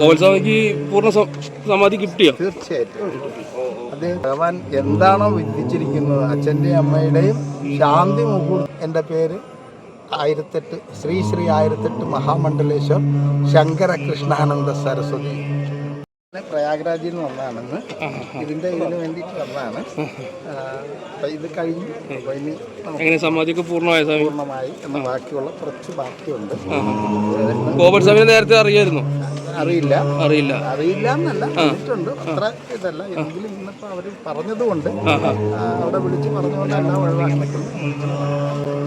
ഗോവത്സ്വാമിക്ക് പൂർണ സമാധി കിട്ടിയോ? തീർച്ചയായിട്ടും. ഭഗവാൻ എന്താണോ വിധിച്ചിരിക്കുന്നത് അച്ഛന്റെയും അമ്മയുടെയും ശാന്തി മുഹൂർ എന്റെ പേര് ആയിരത്തെട്ട് ശ്രീ ശ്രീ ആയിരത്തെട്ട് മഹാമണ്ഡലേശ്വർ ശങ്കര കൃഷ്ണാനന്ദ സരസ്വതി. പ്രയാഗ്രാജിൽ നിന്ന് വന്നതാണെന്ന്. ഇതിന്റെ ഇതിന് വേണ്ടിയിട്ട് വന്നതാണ്. അപ്പൊ ഇത് കഴിഞ്ഞു. അപ്പോൾ ഇനി എങ്ങനെ സമാധിയൊക്കെ പൂർണമായ പൂർണമായി എന്ന ബാക്കിയുള്ള കുറച്ച് ബാക്കിയുണ്ട്. കോവിഡ് സമയം നേരത്തെ അറിയായിരുന്നു? അറിയില്ല. അറിയില്ല. അറിയില്ല എന്നല്ല അറിയിട്ടുണ്ട് അത്ര ഇതല്ല. എങ്കിലും ഇന്നിപ്പോ അവർ പറഞ്ഞതുകൊണ്ട് അവിടെ വിളിച്ച് പറഞ്ഞുകൊണ്ടല്ല ഒഴിവാക്കി നിൽക്കുന്നു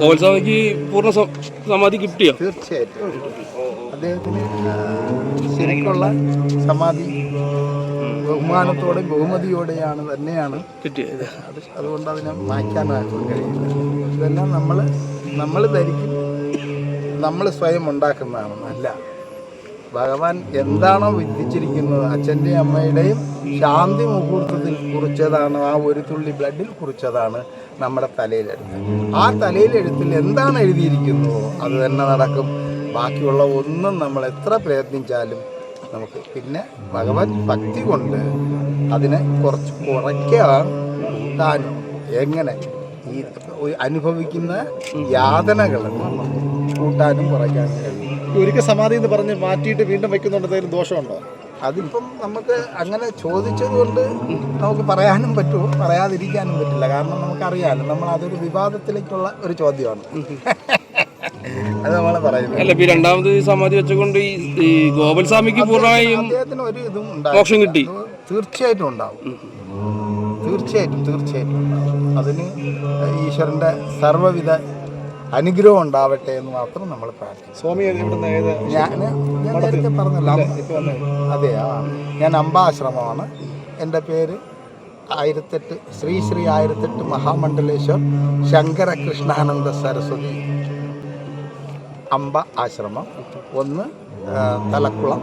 ഗോവത്സ്വാമിക്ക് പൂർണ സമാധി കിട്ടിയോ? തീർച്ചയായിട്ടും അദ്ദേഹത്തിന് ശരിക്കുള്ള സമാധി ബഹുമാനത്തോടെ ബഹുമതിയോടെയാണ് തന്നെയാണ് കിട്ടിയത്. അത് അതുകൊണ്ട് അതിനെ മായ്ക്കാനായിട്ടും കഴിയില്ല. ഇതെല്ലാം നമ്മൾ നമ്മൾ ധരിക്കും നമ്മൾ സ്വയം ഉണ്ടാക്കുന്നതാണ് അല്ല ഭഗവാൻ എന്താണോ വിധിച്ചിരിക്കുന്നത് അച്ഛന്റെയും അമ്മയുടെയും ശാന്തി മുഹൂർത്തത്തിൽ കുറിച്ചതാണ് ആ ഒരു തുള്ളി ബ്ലഡിൽ കുറിച്ചതാണ് നമ്മുടെ തലയിലെഴുത്ത്. ആ തലയിലെഴുത്തിൽ എന്താണ് എഴുതിയിരിക്കുന്നത് അത് തന്നെ നടക്കും. ബാക്കിയുള്ള ഒന്നും നമ്മൾ എത്ര പ്രയത്നിച്ചാലും നമുക്ക് പിന്നെ ഭഗവത് ഭക്തി കൊണ്ട് അതിനെ കുറച്ച് കുറയ്ക്കാൻ താനും എങ്ങനെ ഈ അനുഭവിക്കുന്ന യാതനകൾ കൂട്ടാനും കുറയ്ക്കാനും കഴിയും. ഒരിക്കൽ സമാധി എന്ന് പറഞ്ഞ് മാറ്റിയിട്ട് വീണ്ടും വെക്കുന്നുണ്ട് ദോഷമുണ്ടോ? അതിപ്പം നമുക്ക് അങ്ങനെ ചോദിച്ചത് കൊണ്ട് നമുക്ക് പറയാനും പറ്റുമോ? പറയാതിരിക്കാനും പറ്റില്ല. കാരണം നമുക്കറിയാമല്ലോ നമ്മൾ അതൊരു വിവാദത്തിലേക്കുള്ള ഒരു ചോദ്യമാണ്. അത് നമ്മൾ പറയുന്നത്. അല്ല ഇപ്പൊ ഈ രണ്ടാമത് ഈ സമാധി വെച്ചുകൊണ്ട് ഈ ഈ ഗോപൽസ്വാമിക്ക് പൂർണമായും അദ്ദേഹത്തിന് ഒരു ഇതും മോക്ഷം കിട്ടി. തീർച്ചയായിട്ടും ഉണ്ടാവും. തീർച്ചയായിട്ടും തീർച്ചയായിട്ടും ഉണ്ടാവും. അതിന് ഈശ്വരന്റെ സർവവിധ അനുഗ്രഹം ഉണ്ടാവട്ടെ എന്ന് മാത്രം നമ്മൾ പ്രാർത്ഥിക്കും സ്വാമി ഇവിടുന്ന് ഏത് ഞാൻ ഞാൻ നേരത്തെ പറഞ്ഞല്ലോ. അതെ ആ. ഞാൻ അമ്പാശ്രമമാണ്. എന്റെ പേര് ആയിരത്തെട്ട് ശ്രീ ശ്രീ ആയിരത്തെട്ട് മഹാമണ്ഡലേശ്വർ ശങ്കര കൃഷ്ണാനന്ദ സരസ്വതി. അമ്പ ആശ്രമം. ഒന്ന് തലക്കുളം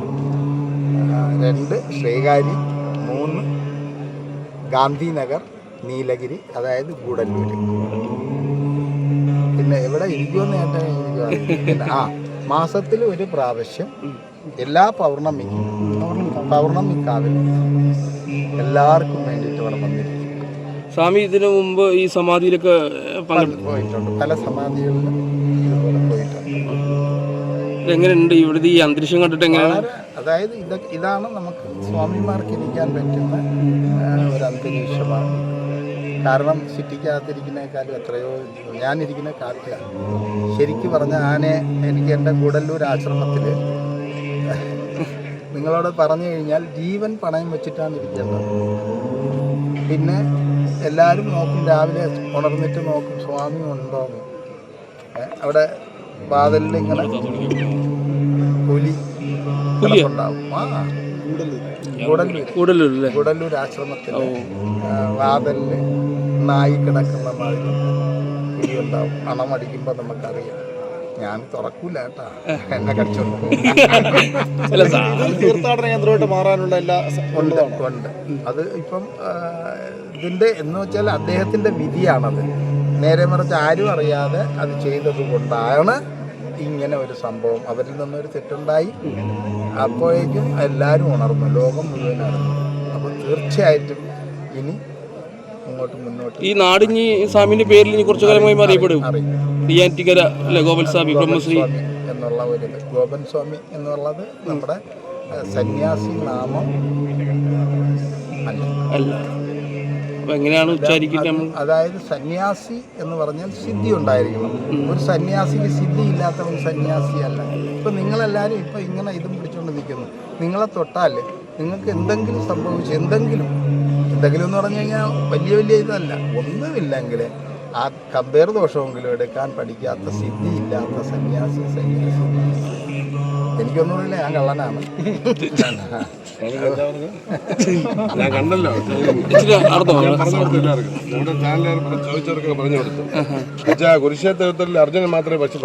രണ്ട് ശ്രീകാരി മൂന്ന് ഗാന്ധിനഗർ നീലഗിരി അതായത് ഗൂഡല്ലൂർ പിന്നെ ഇവിടെ ഇരിക്കുമെന്ന് കേട്ടാൽ ആ മാസത്തിൽ ഒരു പ്രാവശ്യം എല്ലാ പൗർണമിക്കും പൗർണമിക്കാവിലും എല്ലാവർക്കും വേണ്ടിയിട്ട് ഇവിടെ വന്നിരിക്കും. സ്വാമി ഇതിനു മുമ്പ് ഈ സമാധിയിലൊക്കെ പോയിട്ടുണ്ട്. പല സമാധികളിലും ഇതുപോലെ പോയിട്ടുണ്ട്. എങ്ങനെയുണ്ട് ഇവിടുത്തെ ഈ അന്തരീക്ഷം കണ്ടിട്ട് എങ്ങനെയാണ്? അതായത് ഇത് ഇതാണ് നമുക്ക് സ്വാമിമാർക്ക് ഇരിക്കാൻ പറ്റുന്ന ഒരു അന്തരീക്ഷമാണ്. കാരണം സിറ്റിക്കകത്തിരിക്കുന്നേക്കാളും എത്രയോ ഞാനിരിക്കുന്ന കാട്ടിലാണ് ശരിക്കും പറഞ്ഞ ആനെ എനിക്ക് എന്റെ ഗുഡല്ലൂർ ആശ്രമത്തിൽ നിങ്ങളോട് പറഞ്ഞു കഴിഞ്ഞാൽ ജീവൻ പണയം വെച്ചിട്ടാണ് ഇരിക്കേണ്ടത്. പിന്നെ എല്ലാവരും നോക്കും രാവിലെ ഉണർന്നിട്ട് നോക്കും സ്വാമി ഉണ്ടോ? അവിടെ വാതിലിൽ ഇങ്ങനെ പുലി ഉണ്ടാവും ആ ഗുഡല്ലൂർ ആശ്രമത്തിൽ വാതലിൽ നായി കിടക്കുന്ന മാതിരി പുലി ഉണ്ടാവും അണമടിക്കുമ്പോൾ നമുക്കറിയാം. ഞാൻ തുറക്കൂല കേട്ടാ. എന്നെ കടിച്ചോണ്ട് തീർത്ഥാടന കേന്ദ്രമായിട്ട് മാറാനുള്ള എല്ലാ ഉണ്ട് ഉണ്ട്. അത് ഇപ്പം ഇതിന്റെ എന്ന് വെച്ചാൽ അദ്ദേഹത്തിന്റെ വിധിയാണത്. നേരെ മറിച്ച് ആരും അറിയാതെ അത് ചെയ്തത് കൊണ്ടാണ് ഇങ്ങനെ ഒരു സംഭവം. അവരിൽ നിന്നൊരു തെറ്റുണ്ടായി. അപ്പോഴേക്കും എല്ലാവരും ഉണർന്നു. ലോകം മുഴുവനാണ് അറിഞ്ഞു അപ്പോൾ തീർച്ചയായിട്ടും ഇനി മുന്നോട്ട്. ഈ നാടിഞ്ഞി സ്വാമിന്റെ പേരിൽ ഇനി കുറച്ചു കാലമായി അറിയപ്പെടും അറിയും നെയ്യാറ്റിക്കര അല്ലെ ഗോപാൽസ്വാമി ബ്രഹ്മശ്രീ. എന്നുള്ള ഒരു ഗോപൻ സ്വാമി എന്നുള്ളത് നമ്മുടെ സന്യാസി നാമം അല്ല. എങ്ങനെയാണ് ഉച്ചാരിക്കുന്നത് അതായത് സന്യാസി എന്ന് പറഞ്ഞാൽ സിദ്ധി ഉണ്ടായിരിക്കണം. ഒരു സന്യാസിക്ക് സിദ്ധി ഇല്ലാത്തവൻ സന്യാസിയല്ല ഇപ്പൊ നിങ്ങളെല്ലാവരും ഇപ്പൊ ഇങ്ങനെ ഇതും പിടിച്ചുകൊണ്ട് നിൽക്കുന്നു നിങ്ങളെ തൊട്ടാൽ നിങ്ങൾക്ക് എന്തെങ്കിലും സംഭവിച്ചു എന്തെങ്കിലും എന്തെങ്കിലും എന്ന് പറഞ്ഞു കഴിഞ്ഞാൽ വലിയ വലിയ ഇതല്ല. ഒന്നുമില്ലെങ്കിൽ ആ കമ്പയർ ദോഷമെങ്കിലും എടുക്കാൻ പഠിക്കാത്ത സിദ്ധി ഇല്ലാത്ത സന്യാസി. സന്യാസി എനിക്കൊന്നുമില്ല ഞാൻ കള്ളനാണ്. ഞാൻ കണ്ടല്ലോ. ചോദിച്ചവർക്ക് പറഞ്ഞു? കൊടുത്തു. കുരുക്ഷേത്രത്തിൽ അർജുനൻ മാത്രമേ പക്ഷെ